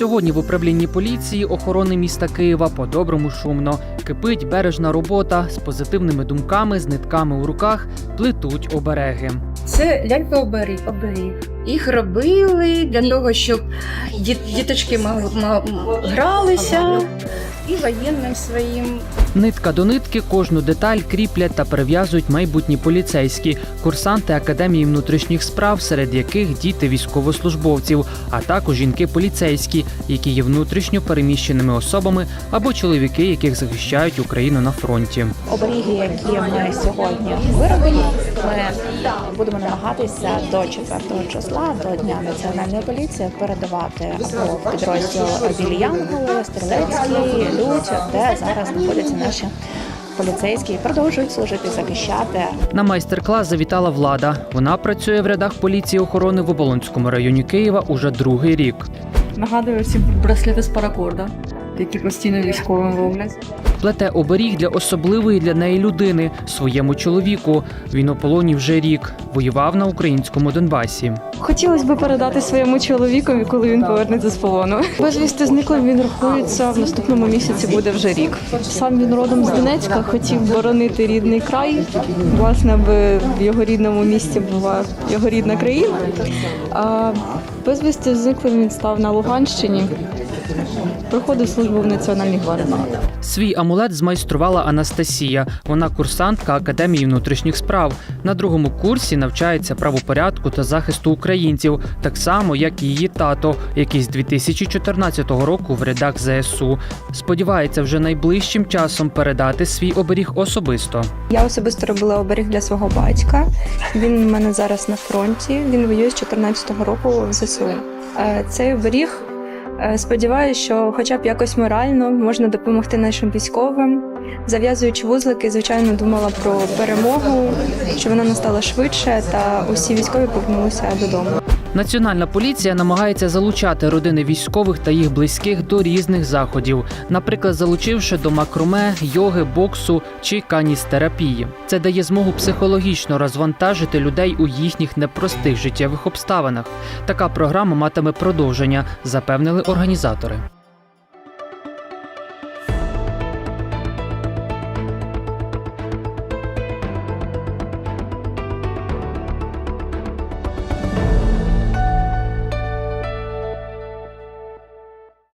Сьогодні в управлінні поліції охорони міста Києва по-доброму шумно. Кипить бережна робота з позитивними думками, з нитками у руках плетуть обереги. Це лялька оберіг. оберіг. Їх робили для того, щоб діточки гралися і воєнним своїм. Нитка до нитки кожну деталь кріплять та перев'язують майбутні поліцейські, курсанти академії внутрішніх справ, серед яких діти військовослужбовців, а також жінки поліцейські, які є внутрішньо переміщеними особами або чоловіки, яких захищають Україну на фронті. оберіги, які ми сьогодні виробили, ми будемо намагатися до 4 числа, до Дня національної поліції, передавати або підрозділ Білі Янголи, Стрілецький, Людь, де зараз знаходяться наші поліцейські продовжують служити, захищати На майстер-клас завітала влада. Вона працює в рядах поліції охорони в Оболонському районі Києва уже другий рік. Нагадую ці браслети з паракорда, які постійно військовим роблять. Плете оберіг для особливої для неї людини, своєму чоловіку. Він у полоні вже рік. Воював на українському Донбасі. Хотілося б передати своєму чоловікові, коли він повернеться з полону. Безвісти зниклим він рахується в наступному місяці. Буде вже рік. Сам він родом з Донецька, хотів боронити рідний край. Власне, аби в його рідному місті була його рідна країна. А безвісти зниклим він став на Луганщині. Проходив службу в Національній гвардії. Свій амулет змайструвала Анастасія. Вона курсантка Академії внутрішніх справ. На другому курсі навчається правопорядку та захисту українців, так само як і її тато, який з 2014 року в рядах ЗСУ. Сподівається, вже найближчим часом передати свій оберіг особисто. Я особисто робила оберіг для свого батька. Він у мене зараз на фронті. Він воює з 14-го року в ЗСУ. Е, Цей оберіг сподіваюся, що хоча б якось морально можна допомогти нашим військовим. Зав'язуючи вузлики, звичайно, думала про перемогу, що вона настала швидше, та усі військові повернулися додому. Національна поліція намагається залучати родини військових та їх близьких до різних заходів, наприклад, залучивши до макроме, йоги, боксу чи каністерапії. Це дає змогу психологічно розвантажити людей у їхніх непростих життєвих обставинах. Така програма матиме продовження, запевнили організатори.